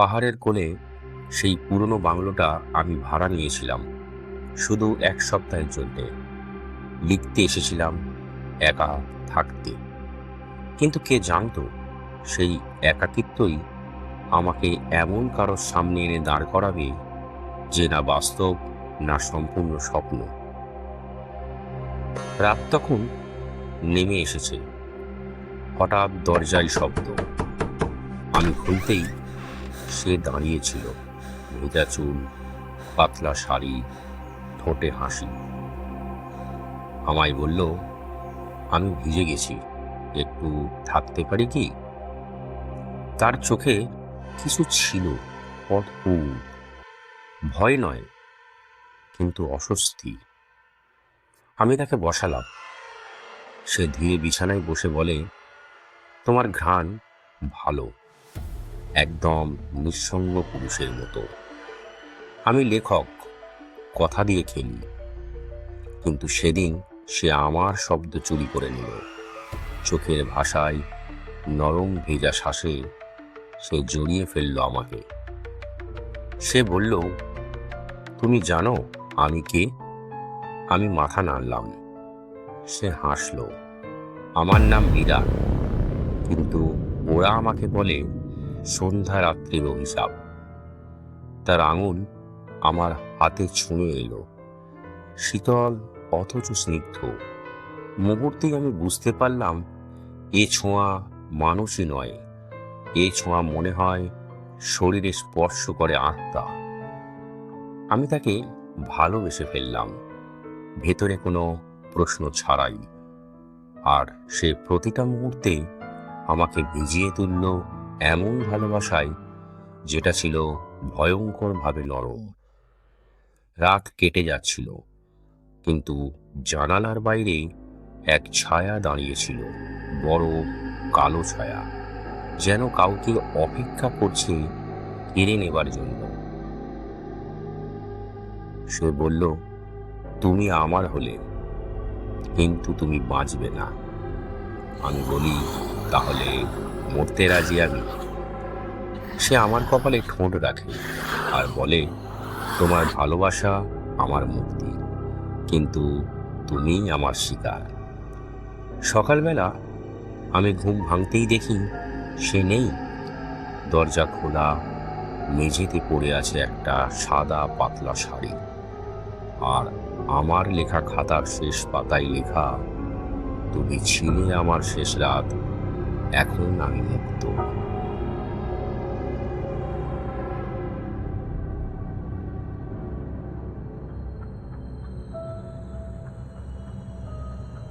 পাহাড়ের কোলে সেই পুরনো বাংলোটা আমি ভাড়া নিয়েছিলাম, শুধু এক সপ্তাহের জন্যে। লিখতে এসেছিলাম, একা থাকতে। কিন্তু কে জানতো, সেই একাকিত্বই আমাকে এমন কারোর সামনে এনে দাঁড় করাবে যে না বাস্তব, না সম্পূর্ণ স্বপ্ন। রাত তখন নেমে এসেছে। হঠাৎ দরজায় শব্দ। আমি খুলতেই সে দাঁড়িয়েছিল। ভেজা চুল, পাতলা শাড়ি, ঠোঁটে হাসি। আমায় বলল, আমি ভিজে গেছি, একটু থাকতে পারি কি? তার চোখে কিছু ছিল অদ্ভুত ভয় নয়, কিন্তু অস্বস্তি। আমি তাকে বসালাম। সে ধীরে বিছানায় বসে বলে, তোমার ঘ্রাণ ভালো। একদম নিঃসঙ্গ পুরুষের মতো। আমি লেখক, কথা দিয়ে খেলি। কিন্তু সেদিন সে আমার শব্দ চুরি করে নিল। চোখের ভাষায় নরম ভেজা শ্বাসে সে জড়িয়ে ফেলল আমাকে। সে বলল, তুমি জানো আমি কে? আমি মাথা নাড়লাম। সে হাসল, আমার নাম মীরা। কিন্তু ওরা আমাকে বলে সন্ধ্যা রাত্রির অভিশাপ। তার আঙুল আমার হাতে ছুঁয়ে এলো। শীতল, অথচ স্নিগ্ধ। মুহূর্তেই আমি বুঝতে পারলাম, এ ছোঁয়া মানুষই নয়। এ ছোঁয়া মনে হয় শরীরে স্পর্শ করে আত্মা। আমি তাকে ভালোবেসে ফেললাম। ভেতরে কোনো প্রশ্ন ছাড়াই। আর সে প্রতিটা মুহূর্তে আমাকে ভিজিয়ে তুলল এমন ভালোবাসায় যেটা ছিল ভয়ঙ্করভাবে নরম। রাত কেটে যাচ্ছিল, কিন্তু জানালার বাইরে এক ছায়া দাঁড়িয়েছিল, বড় কালো ছায়া, যেন কাউকে অপেক্ষা করছে কেড়ে নেবার জন্য। সে বলল, তুমি আমার হলে, কিন্তু তুমি বাঁচবে না। আমি বলি, তাহলে মরতে রাজি আমি। সে আমার কপালে ঠোঁট রাখে আর বলে, তোমার ভালোবাসা আমার মুক্তি। কিন্তু তুমি আমার শিকার। সকালবেলা আমি ঘুম ভাঙতেই দেখি সে নেই। দরজা খোলা, মেঝেতে পড়ে আছে একটা সাদা পাতলা শাড়ি। আর আমার লেখা খাতার শেষ পাতায় লেখা, তুমি ছিলে আমার শেষ রাত এখন আমি মুক্ত